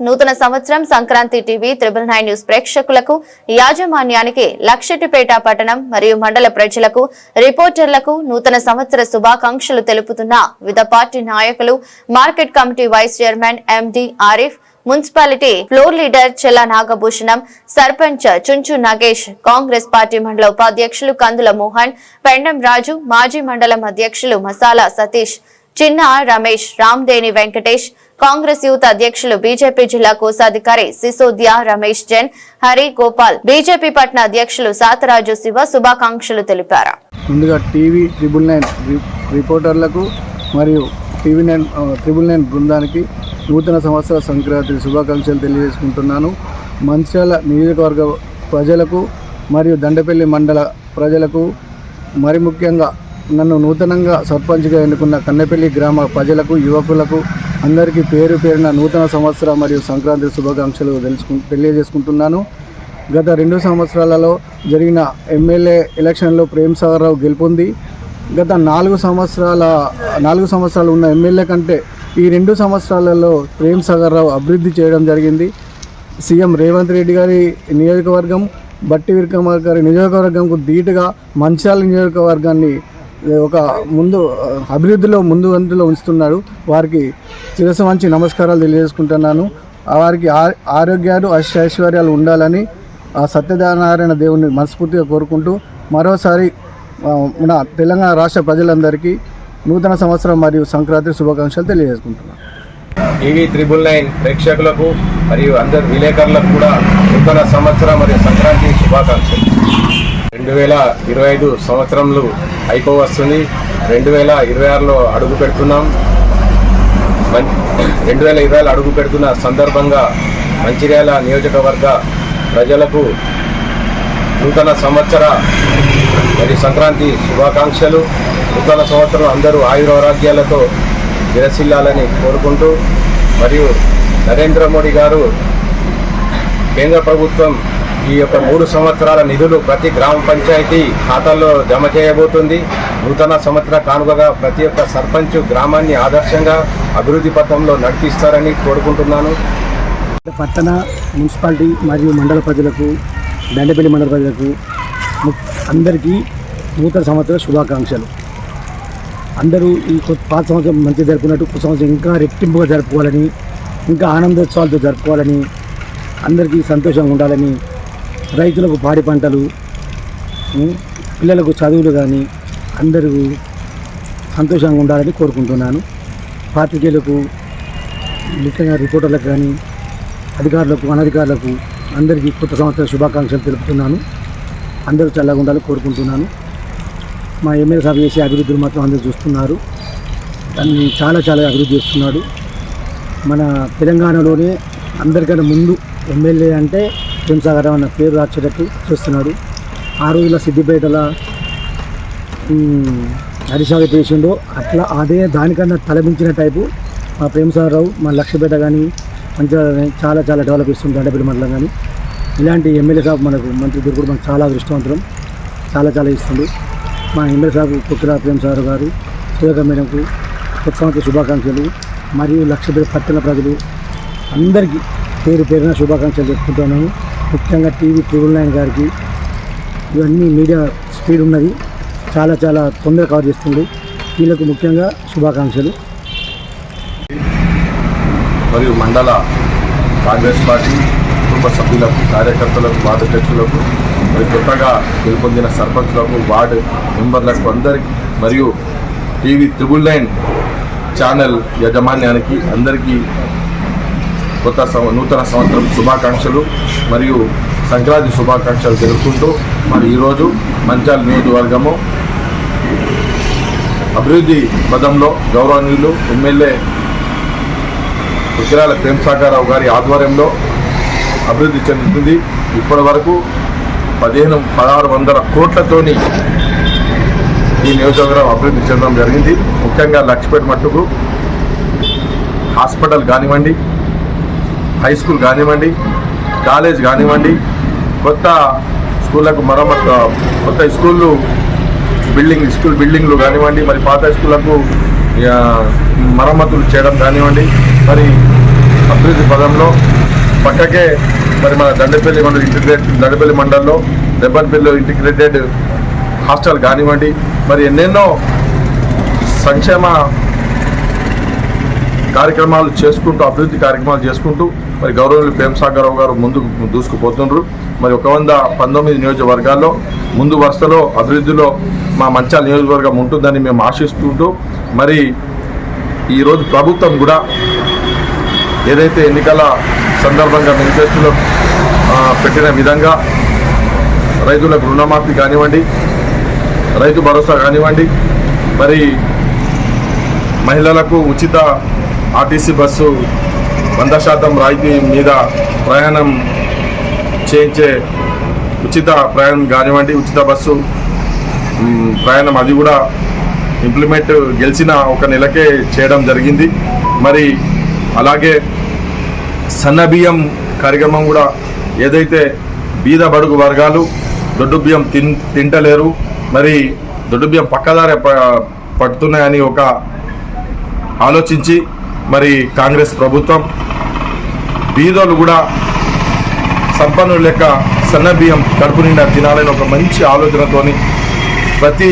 నూతన సంవత్సరం Sankranti TV triple nine news ప్రేక్షకులకు యాజమాన్యానికి లక్షటిపేట పట్టణం మరియు మండల ప్రజలకు రిపోర్టర్లకు నూతన సంవత్సర శుభాకాంక్షలు తెలుపుతున్న వివిధ పార్టీ నాయకులు market committee vice chairman MD Arif municipality floor leader Chella Nagabhushanam sarpanch Chunchu Nagesh Congress party మండల ఉపాధ్యక్షులు కందుల మోహన్ పెండం రాజు మాజీ మండలం అధ్యక్షులు మసాలా సతీష్ చిన్న రమేష్ రామ్దేని వెంకటేష్ కాంగ్రెస్ యూత్ అధ్యక్షులు బీజేపీ జిల్లా కోశాధికారి సిసోద్య రమేష్ జైన్ హరి గోపాల్ బీజేపీ పట్న అధ్యక్షులు సాతరాజు శివ శుభాకాంక్షలు తెలిపారు. ముందుగా టీవీ ట్రిబుల్ నైన్ రిపోర్టర్లకు మరియు టీవీ నైన్ ట్రిబుల్ నైన్ బృందానికి నూతన సంవత్సర సంక్రాంతి శుభాకాంక్షలు తెలియజేసుకుంటున్నాను. మంచిర్యాల నియోజకవర్గ ప్రజలకు మరియు దండపల్లి మండల ప్రజలకు మరి ముఖ్యంగా నన్ను నూతనంగా సర్పంచ్గా ఎన్నుకున్న కన్నెపల్లి గ్రామ ప్రజలకు యువకులకు అందరికీ పేరు పేరున నూతన సంవత్సర మరియు సంక్రాంతి శుభాకాంక్షలు తెలుసుకు తెలియజేసుకుంటున్నాను. గత రెండు సంవత్సరాలలో జరిగిన ఎమ్మెల్యే ఎలక్షన్లో ప్రేమ్ సాగర్ రావు గెలుపొంది. గత నాలుగు సంవత్సరాల నాలుగు సంవత్సరాలు ఉన్న ఎమ్మెల్యే కంటే ఈ రెండు సంవత్సరాలలో ప్రేమ్ సాగర్ రావు అభివృద్ధి చేయడం జరిగింది. సీఎం రేవంత్ రెడ్డి గారి నియోజకవర్గం బట్టి విక్రమార్ గారి నియోజకవర్గంకు ధీటుగా మంచాల నియోజకవర్గాన్ని ఒక ముందు అభివృద్ధిలో ముందు అందులో ఉంచుతున్నాడు. వారికి శిరస్సు మంచి నమస్కారాలు తెలియజేసుకుంటున్నాను. వారికి ఆ- ఆరోగ్యాలు ఐశ్వర్యాలు ఉండాలని ఆ సత్యనారాయణ దేవుని మనస్ఫూర్తిగా కోరుకుంటూ మరోసారి మన తెలంగాణ రాష్ట్ర ప్రజలందరికీ నూతన సంవత్సరం మరియు సంక్రాంతి శుభాకాంక్షలు తెలియజేసుకుంటున్నాను. టీవీ త్రిబుల్ నైన్ ప్రేక్షకులకు మరియు అందరు విలేకరులకు కూడా నూతన సంవత్సరం మరియు సంక్రాంతి శుభాకాంక్షలు. రెండు వేల ఇరవై ఐదు సంవత్సరంలో అయిపోవస్తుంది రెండు వేల ఇరవై ఆరులో అడుగు పెడుతున్నాం. మం- రెండు వేల ఇరవై అడుగు పెడుతున్న సందర్భంగా మంచిర్యాల నియోజకవర్గ ప్రజలకు నూతన సంవత్సర మరియు సంక్రాంతి శుభాకాంక్షలు. నూతన సంవత్సరం అందరూ ఆయురారోగ్యాలతో విరసిల్లాలని కోరుకుంటూ మరియు నరేంద్ర మోడీ గారు కేంద్ర ప్రభుత్వం ఈ యొక్క మూడు సంవత్సరాల నిధులు ప్రతి గ్రామ పంచాయతీ ఖాతాల్లో జమ చేయబోతుంది. నూతన సంవత్సర కానుకగా ప్రతి ఒక్క సర్పంచ్ గ్రామాన్ని ఆదర్శంగా అభివృద్ధి పథంలో నడిపిస్తారని కోరుకుంటున్నాను. పట్టణ మున్సిపాలిటీ మరియు మండల ప్రజలకు దండపల్లి మండల ప్రజలకు అందరికీ నూతన సంవత్సర శుభాకాంక్షలు. అందరూ ఈ కొత్త పాత సంవత్సరం మంచిగా జరుపుకున్నట్టు కొత్త సంవత్సరం ఇంకా రెట్టింపుగా జరుపుకోవాలని ఇంకా ఆనందోత్సవాలతో జరుపుకోవాలని అందరికీ సంతోషంగా ఉండాలని రైతులకు పాడి పంటలు పిల్లలకు చదువులు కానీ అందరూ సంతోషంగా ఉండాలని కోరుకుంటున్నాను. పాత్రికేయులకు ముఖ్యంగా రిపోర్టర్లకు కానీ అధికారులకు అనధికారులకు అందరికీ కొత్త సంవత్సర శుభాకాంక్షలు తెలుపుతున్నాను. అందరూ చల్లగా ఉండాలని కోరుకుంటున్నాను. మా ఎమ్మెల్యే సాబ్ చేసే అభివృద్ధులు మాత్రం అందరూ చూస్తున్నారు. దాన్ని చాలా చాలా అభివృద్ధి చేస్తున్నాడు. మన తెలంగాణలోనే అందరికన్నా ముందు ఎమ్మెల్యే అంటే ప్రేమసాగర్ అన్న పేరు రాచేటట్టు చేస్తున్నాడు. ఆ రోజుల సిద్దిపేటల హరిసాగర్ చేసిండో అట్లా అదే దానికన్నా తలమించిన టైపు మా ప్రేమసాగరరావు మా లక్ష్యపేట కానీ మంచిగా చాలా చాలా డెవలప్ ఇస్తుంది దండపల్లి మండలం కానీ. ఇలాంటి ఎమ్మెల్యే సాబ్ మనకు మంత్రి దొరుకుడు మనకు చాలా అదృష్టవంతులం చాలా చాలా ఇస్తుంది మా ఎమ్మెల్యే సాబ్ ప్రేమ్ సార్ గారు సురేఖ మేడంకు కొత్త సంవత్సర శుభాకాంక్షలు. మరియు లక్ష పట్టణ ప్రజలు అందరికీ పేరు పేరున శుభాకాంక్షలు చెప్పుకుంటున్నాను. ముఖ్యంగా టీవీ ట్రిబుల్ నైన్ గారికి ఇవన్నీ మీడియా స్పీడ్ ఉన్నది. చాలా చాలా తొందరగా కవర్ చేస్తుంది. వీళ్ళకు ముఖ్యంగా శుభాకాంక్షలు. మరియు మండల కాంగ్రెస్ పార్టీ కుటుంబ సభ్యులకు కార్యకర్తలకు వార్డు అధ్యక్షులకు మరియు కొత్తగా గెలుపొందిన సర్పంచ్లకు వార్డు మెంబర్లకు అందరికి మరియు టీవీ త్రిబుల్ నైన్ ఛానల్ యాజమాన్యానికి అందరికీ కొత్త సంవ నూతన సంవత్సరం శుభాకాంక్షలు మరియు సంక్రాంతి శుభాకాంక్షలు తెలుపుకుంటూ మరి ఈరోజు మంచాల నియోజకవర్గము అభివృద్ధి పదంలో గౌరవనీయులు ఎమ్మెల్యే ఉగ్రాల ప్రేమసాగరరావు గారి ఆధ్వర్యంలో అభివృద్ధి చెందుతుంది. ఇప్పటి వరకు పదిహేను పదహారు వందల కోట్లతోని ఈ నియోజకవర్గం అభివృద్ధి చెందడం జరిగింది. ముఖ్యంగా లక్ష్మీపేట మట్టుకు హాస్పిటల్ కానివ్వండి హై స్కూల్ కానివ్వండి కాలేజ్ కానివ్వండి కొత్త స్కూళ్ళకు మరమ్మతు కొత్త స్కూళ్ళు బిల్డింగ్ స్కూల్ బిల్డింగ్లు కానివ్వండి మరి పాత స్కూళ్ళకు మరమ్మతులు చేయడం కానివ్వండి మరి అభివృద్ధి పదంలో పక్కకే మరి మన దండపల్లి మండలి ఇంటిగ్రేట్ దండపల్లి మండలంలో దెబ్బన్పల్లిలో ఇంటిగ్రేటెడ్ హాస్టల్ కానివ్వండి మరి ఎన్నెన్నో సంక్షేమ కార్యక్రమాలు చేసుకుంటూ అభివృద్ధి కార్యక్రమాలు చేసుకుంటూ మరి గౌరవులు ప్రేమసాగరరావు గారు ముందుకు దూసుకుపోతుండ్రు మరి ఒక వంద పంతొమ్మిది నియోజకవర్గాల్లో ముందు వరుసలో అభివృద్ధిలో మా మంచాల నియోజకవర్గం ఉంటుందని మేము ఆశిస్తుంటూ మరి ఈరోజు ప్రభుత్వం కూడా ఏదైతే ఎన్నికల సందర్భంగా మేనిఫెస్టోలో పెట్టిన విధంగా రైతులకు రుణమాఫీ కానివ్వండి రైతు భరోసా కానివ్వండి మరి మహిళలకు ఉచిత ఆర్టీసీ బస్సు వంద శాతం రాయితీ మీద ప్రయాణం చేయించే ఉచిత ప్రయాణం కానివ్వండి ఉచిత బస్సు ప్రయాణం అది కూడా ఇంప్లిమెంట్ గెలిచిన ఒక నెలకే చేయడం జరిగింది. మరి అలాగే సన్న బియ్యం కార్యక్రమం కూడా ఏదైతే బీద బడుగు వర్గాలు దొడ్డు బియ్యం తిన్ తింటలేరు మరి దొడ్డు బియ్యం పక్కదారే ప- పడుతున్నాయని ఒక ఆలోచించి మరి కాంగ్రెస్ ప్రభుత్వం బీదోలు కూడా సంపన్నుల లెక్క సన్న బియ్యం కడుపు నిండా తినాలని ఒక మంచి ఆలోచనతోని ప్రతి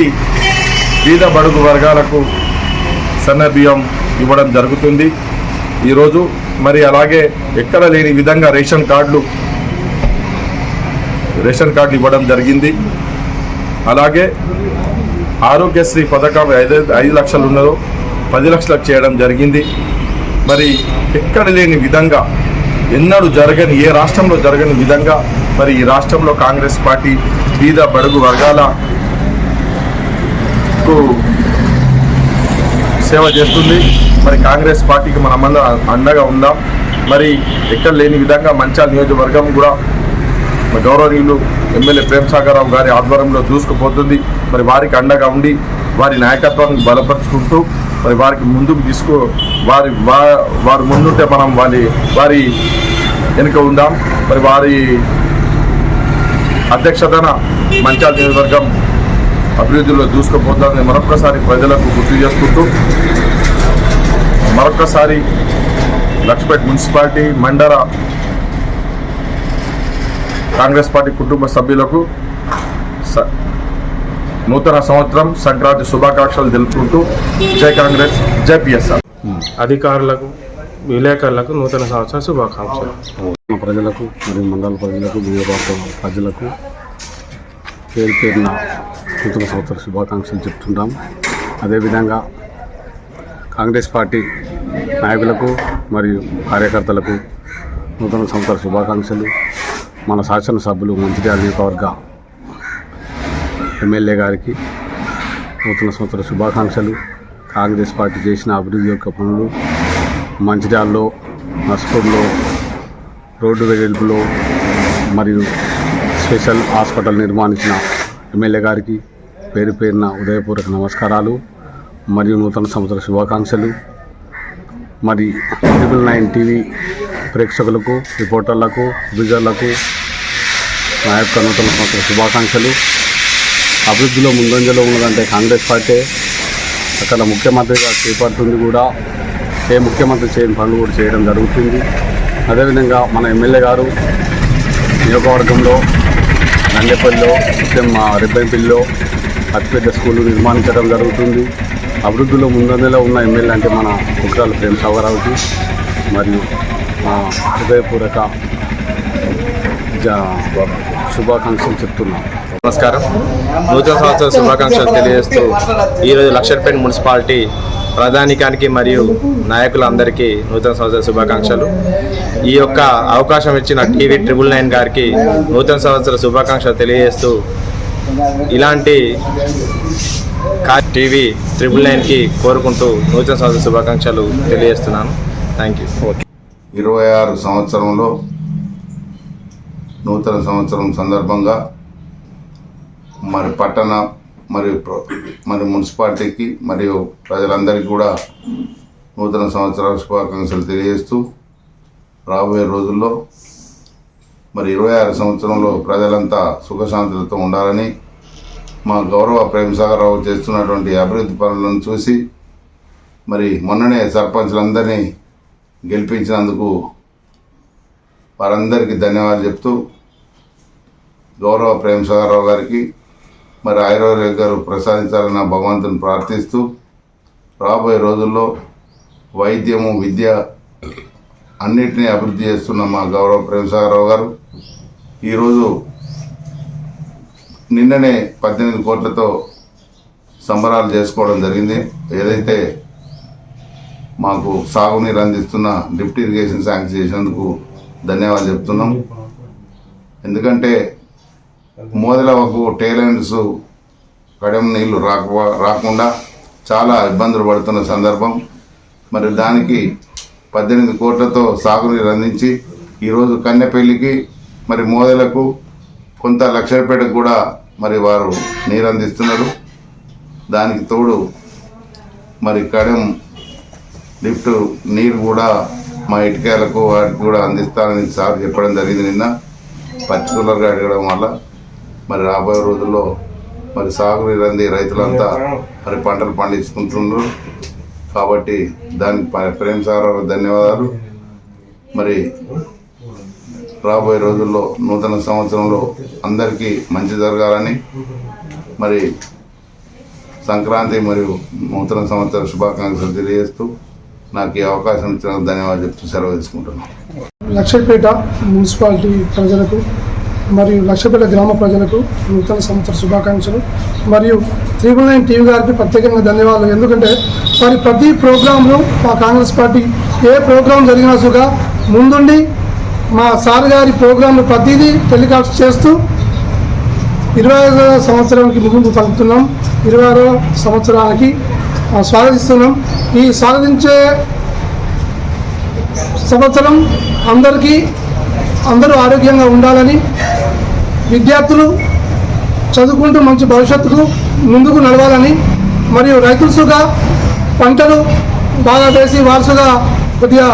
బీద బడుగు వర్గాలకు సన్న బియ్యం ఇవ్వడం జరుగుతుంది. ఈరోజు మరి అలాగే ఎక్కడ లేని విధంగా రేషన్ కార్డులు రేషన్ కార్డులు ఇవ్వడం జరిగింది. అలాగే ఆరోగ్యశ్రీ పథకం ఐదు ఐదు లక్షలు ఉన్నదో పది లక్షలకు చేయడం జరిగింది. మరి ఎక్కడ లేని విధంగా ఎన్నడూ జరగని ఏ రాష్ట్రంలో జరగని విధంగా మరి ఈ రాష్ట్రంలో కాంగ్రెస్ పార్టీ బీద బడుగు వర్గాలకు సేవ చేస్తుంది. మరి కాంగ్రెస్ పార్టీకి మనమందరం అండగా ఉందాం. మరి ఎక్కడ లేని విధంగా మంచాల నియోజకవర్గం కూడా మరి గౌరవనీయులు ఎమ్మెల్యే ప్రేమ్ సాగర్రావు గారి ఆధ్వర్యంలో దూసుకుపోతుంది. మరి వారికి అండగా ఉండి వారి నాయకత్వాన్ని బలపరుచుకుంటూ మరి వారికి ముందుకు తీసుకో వారి వా- వారు ముందుంటే మనం వారి వారి వెనుక ఉందాం. మరి వారి అధ్యక్షతన మంచాల నియోజకవర్గం అభివృద్ధిలో దూసుకుపోతుందని మరొక్కసారి ప్రజలకు గుర్తు చేసుకుంటూ మరొక్కసారి లక్ష్మపేట్ మున్సిపాలిటీ మండల కాంగ్రెస్ పార్టీ కుటుంబ సభ్యులకు స- నూతన సంవత్సరం సంక్రాంతి శుభాకాంక్షలు తెలుపుకుంటూ జై కాంగ్రెస్ జై పిఎస్ఆర్ అధికారులకు విలేకరులకు నూతన సంవత్సర శుభాకాంక్షలు. మన ప్రజలకు మరియు మండల ప్రజలకు నియోజకవర్గ ప్రజలకు పేరు పేరున నూతన సంవత్సర శుభాకాంక్షలు చెప్తుంటాం. అదేవిధంగా కాంగ్రెస్ పార్టీ నాయకులకు మరియు కార్యకర్తలకు నూతన సంవత్సర శుభాకాంక్షలు. మన శాసనసభ్యులు మంచిర్యాల నియోజకవర్గ ఎమ్మెల్యే గారికి నూతన సంవత్సర శుభాకాంక్షలు. కాంగ్రెస్ పార్టీ చేసిన అభివృద్ధి యొక్క పనులు మంచిర్యాలలో నస్పూర్లో రోడ్డు వెడల్పులో మరియు స్పెషల్ హాస్పిటల్ నిర్మానించిన ఎమ్మెల్యే గారికి పేరు పేరున ఉదయపూర్వక నమస్కారాలు మరియు నూతన సంవత్సర శుభాకాంక్షలు. మరి ట్రిపుల్ నైన్ టీవీ ప్రేక్షకులకు రిపోర్టర్లకు విజర్లకు నా యొక్క నూతన సంవత్సర శుభాకాంక్షలు. అభివృద్ధిలో ముందంజలో ఉన్నదంటే కాంగ్రెస్ పార్టీ. అక్కడ ముఖ్యమంత్రిగా చేపడుతుంది కూడా. ఏ ముఖ్యమంత్రి చేయని పనులు కూడా చేయడం జరుగుతుంది. అదేవిధంగా మన ఎమ్మెల్యే గారు నియోజకవర్గంలో నందేపల్లిలో ముఖ్యం మా రెబ్బెంపల్లిలో అతిపెద్ద స్కూలు నిర్మాణించడం జరుగుతుంది. అభివృద్ధిలో ముందంజలో ఉన్న ఎమ్మెల్యే అంటే మన కుక్రాల ప్రేమ సాగరావుకి మరియు మా హృదయపూర్వక శుభాకాంక్షలు చెప్తున్నాను నమస్కారం. నూతన సంవత్సర శుభాకాంక్షలు తెలియజేస్తూ ఈరోజు లక్షర్పేట మున్సిపాలిటీ ప్రధానికానికి మరియు నాయకులందరికీ నూతన సంవత్సర శుభాకాంక్షలు. ఈ యొక్క అవకాశం ఇచ్చిన టీవీ ట్రిపుల్ నైన్ గారికి నూతన సంవత్సర శుభాకాంక్షలు తెలియజేస్తూ ఇలాంటి టీవీ ట్రిపుల్ నైన్కి కోరుకుంటూ నూతన సంవత్సర శుభాకాంక్షలు తెలియజేస్తున్నాను. థ్యాంక్ యూ ఇరవై ఆరు సంవత్సరంలో నూతన సంవత్సరం సందర్భంగా మరి పట్టణ మరియు మరి మున్సిపాలిటీకి మరియు ప్రజలందరికీ కూడా నూతన సంవత్సర శుభాకాంక్షలు తెలియజేస్తూ రాబోయే రోజుల్లో మరి ఇరవై ఆరు సంవత్సరంలో ప్రజలంతా సుఖశాంతులతో ఉండాలని మా గౌరవ ప్రేమసాగరరావు చేస్తున్నటువంటి అభివృద్ధి పనులను చూసి మరి మొన్ననే సర్పంచ్లందరినీ గెలిపించినందుకు వారందరికీ ధన్యవాదాలు చెప్తూ గౌరవ ప్రేమసాగరరావు గారికి మరి ఆయుర్వేద గారు ప్రసాదించాలని భగవంతుని ప్రార్థిస్తూ రాబోయే రోజుల్లో వైద్యము విద్య అన్నిటినీ అభివృద్ధి చేస్తున్న మా గౌరవ ప్రేమసాగరరావు గారు. ఈరోజు నిన్ననే పద్దెనిమిది కోట్లతో సంబరాలు చేసుకోవడం జరిగింది. ఏదైతే మాకు సాగునీరు అందిస్తున్న లిఫ్ట్ ఇరిగేషన్ శాంక్షన్ చేసినందుకు ధన్యవాదాలు చెప్తున్నాం. ఎందుకంటే మోదలవకు టేలెంట్స్ కడెం నీళ్ళు రాక రాకుండా చాలా ఇబ్బందులు పడుతున్న సందర్భం. మరి దానికి పద్దెనిమిది కోట్లతో సాగునీరు అందించి ఈరోజు కన్నెపల్లికి మరి మోదలకు కొంత లక్షలపేటకు కూడా మరి వారు నీరు అందిస్తున్నారు. దానికి తోడు మరి కడెం లిఫ్ట్ నీరు కూడా మా ఇటుకలకు వాటికి కూడా అందిస్తానని సార్ చెప్పడం జరిగింది నిన్న. పర్టికులర్గా అడగడం వల్ల మరి రాబోయే రోజుల్లో మరి సాగునీరు అంది రైతులంతా మరి పంటలు పండించుకుంటున్నారు. కాబట్టి దానికి ప్రేమ్ సార్ ధన్యవాదాలు. మరి రాబోయే రోజుల్లో నూతన సంవత్సరంలో అందరికీ మంచి జరగాలని మరి సంక్రాంతి మరియు నూతన సంవత్సర శుభాకాంక్షలు తెలియజేస్తూ నాకు ఈ అవకాశం ఇచ్చినందుకు ధన్యవాదాలు చెప్తూ సెలవు తీసుకుంటున్నాను. లక్షపేట మున్సిపాలిటీ ప్రజలకు మరియు లక్షపేట గ్రామ ప్రజలకు నూతన సంవత్సర శుభాకాంక్షలు. మరియు త్రిబుల్ నైన్ టీవీ గారికి ప్రత్యేకంగా ధన్యవాదాలు. ఎందుకంటే వారి ప్రతి ప్రోగ్రాంలో మా కాంగ్రెస్ పార్టీ ఏ ప్రోగ్రాం జరిగినా సుగా ముందుండి మా సార్ గారి ప్రోగ్రాంలు ప్రతిదీ టెలికాస్ట్ చేస్తూ ఇరవై ఐదో సంవత్సరానికి ముగింపు పలుకుతున్నాం. ఇరవై ఆరో సంవత్సరానికి స్వాగతిస్తున్నాం. ఈ స్వాగతించే సంవత్సరం అందరికీ అందరూ ఆరోగ్యంగా ఉండాలని విద్యార్థులు చదువుకుంటూ మంచి భవిష్యత్తుకు ముందుకు నడవాలని మరియు రైతులుగా పంటలు బాగా వేసి వారసుగా కొద్దిగా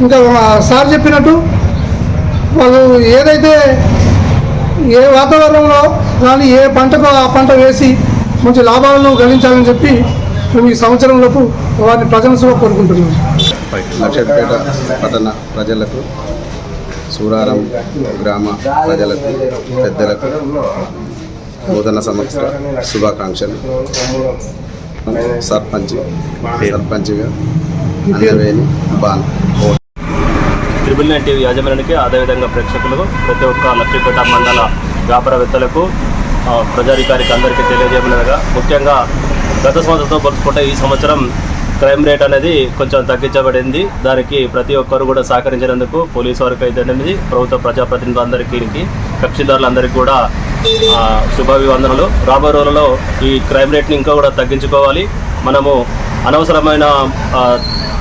ఇంకా సార్ చెప్పినట్టు వాళ్ళు ఏదైతే ఏ వాతావరణంలో కానీ ఏ పంటకు ఆ పంట వేసి మంచి లాభాలను గణించాలని చెప్పి మేము ఈ సంవత్సరంలోపు వారిని ప్రజలసుగా కోరుకుంటున్నాం. లక్షపేట పట్టణ ప్రజలకు సూరారం గ్రామ ప్రజలకు పెద్దలకు నూతన సంవత్సర శుభాకాంక్షలు. సర్పంచ్ సర్పంచ్గా అన్నవేణి బాన్ ట్రిబుల్ నైన్ టీవీ యాజమాన్యానికి అదేవిధంగా ప్రేక్షకులకు ప్రతి ఒక్క లక్ష్మీపేట మండల వ్యాపారవేత్తలకు ప్రజాధికారికి అందరికీ తెలియజేయమనగా ముఖ్యంగా గత సంవత్సరంతో పోల్చుకుంటే ఈ సంవత్సరం క్రైమ్ రేట్ అనేది కొంచెం తగ్గించబడింది. దానికి ప్రతి ఒక్కరు కూడా సహకరించినందుకు పోలీసు వారికి అయితేనేది ప్రభుత్వ ప్రజాప్రతినిధులందరికీ కక్షిదారులందరికీ కూడా శుభాభివందనలు. రాబోయే రోజులలో ఈ క్రైమ్ రేట్ని ఇంకా కూడా తగ్గించుకోవాలి. మనము అనవసరమైన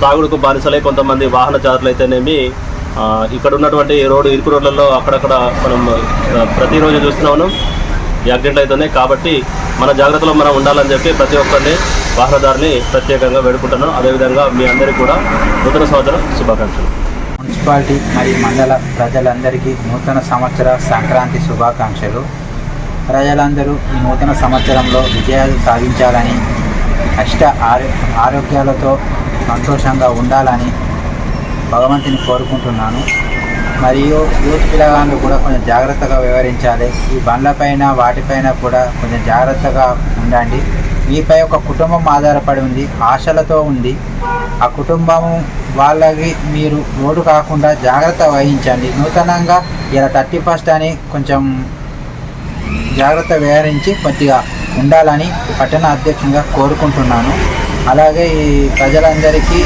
తాగుడుకు బానిసలై కొంతమంది వాహనదారులు అయితేనేమి ఇక్కడ ఉన్నటువంటి రోడ్డు ఇరుకు రోడ్లలో అక్కడక్కడ మనం ప్రతిరోజు చూస్తున్నాం ఉన్నాం. యాక్సిడెంట్లు అవుతున్నాయి కాబట్టి మన జాగ్రత్తలో మనం ఉండాలని చెప్పి ప్రతి ఒక్కరిని వాహనదారిని ప్రత్యేకంగా వేడుకుంటున్నాను. అదేవిధంగా మీ అందరికీ కూడా నూతన సంవత్సరం శుభాకాంక్షలు. మున్సిపాలిటీ మరియు మండల ప్రజలందరికీ నూతన సంవత్సర సంక్రాంతి శుభాకాంక్షలు. ప్రజలందరూ ఈ నూతన సంవత్సరంలో విజయాలు సాధించాలని అష్ట ఆరో ఆరోగ్యాలతో సంతోషంగా ఉండాలని భగవంతుని కోరుకుంటున్నాను. మరియు యూత్ పిల్లగాళ్ళు కూడా కొంచెం జాగ్రత్తగా వ్యవహరించాలి ఈ బండ్లపైన వాటిపైన కూడా కొంచెం జాగ్రత్తగా ఉండండి. మీపై ఒక కుటుంబం ఆధారపడి ఉంది ఆశలతో ఉంది. ఆ కుటుంబం వాళ్ళకి మీరు రోడ్డు కాకుండా జాగ్రత్త వహించండి. నూతనంగా ఇలా థర్టీ ఫస్ట్ అని కొంచెం జాగ్రత్త వ్యవహరించి కొద్దిగా ఉండాలని పట్టణ అధ్యక్షంగా కోరుకుంటున్నాను. అలాగే ఈ ప్రజలందరికీ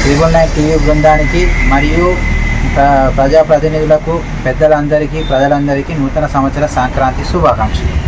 ట్రిబుల్ నైన్ టీవీ బృందానికి మరియు ప్రజాప్రతినిధులకు పెద్దలందరికీ ప్రజలందరికీ నూతన సంవత్సర సంక్రాంతి శుభాకాంక్షలు.